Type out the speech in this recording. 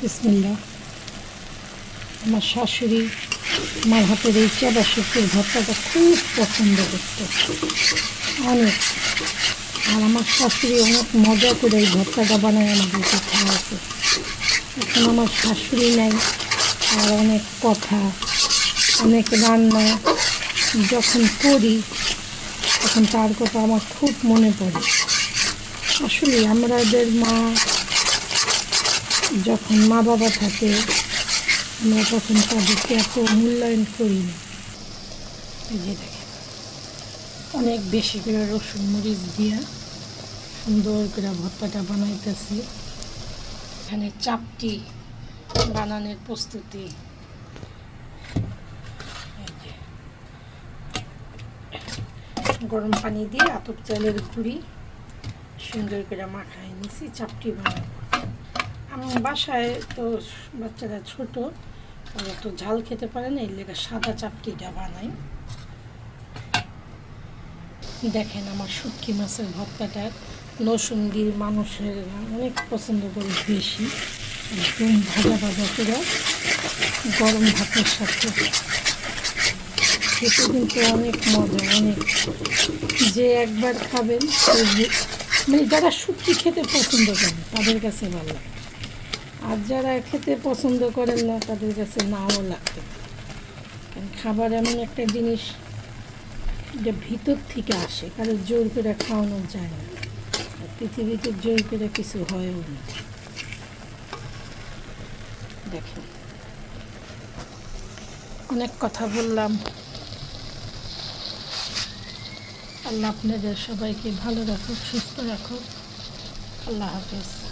বিসমিল্লা আমার শাশুড়ি আমার হাতের এই চাবা শুক্তির ভর্তাটা খুব পছন্দ করতো। অনেক। আর আমার শাশুড়ি অনেক মজা করে এই ভর্তাটা বানায় আমাদেরকে খাওয়াতো। এখন আমার শাশুড়ি নাই, আর অনেক কথা, অনেক রান্না, যখন করি, তখন তার কথা আমার খুব মনে পড়ে। আসলে আমাদের মা যখন মা বাবা থাকে, আমরা তখন তাদেরকে এত মূল্যায়ন করি। না অনেক বেশি করে রসুন মরিচ দিয়া সুন্দর করে ভর্তাটা বানাইতেছি। এখানে চাপটি বানানোর প্রস্তুতি। গরম পানি দিয়ে আতপ চালের গুঁড়ি সুন্দর করে মাখায় নিছি, চাপটি বানাবো আমার বাসায় তো বাচ্চারা ছোট ওরা তো ঝাল খেতে পারে না, এর লেগে সাদা চাপটিটা বানাই। দেখেন আমার শুটকি মাছের ভর্তাটা নসুন্দির মানুষের অনেক পছন্দ করে বেশি। একদম ভাজা ভাজা করে গরম ভাতের সাথে। খেতে কিন্তু অনেক মজা, অনেক। যে একবার খাবেন মানে যারা শুটকি খেতে পছন্দ করেন তাদের কাছে ভালো লাগে। আর যারা খেতে পছন্দ করেন না, তাদের কাছে নাও লাগতে কারণ খাবার এমন একটা জিনিস যে ভিতর থেকে আসে, কারও জোর করে খাওয়ানো যায় না। আর পৃথিবীতে জোর করে কিছু হয়ও না। দেখেন। অনেক কথা বললাম। আল্লাহ আপনাদের সবাইকে ভালো রাখুক, সুস্থ রাখুক। আল্লাহ হাফেজ।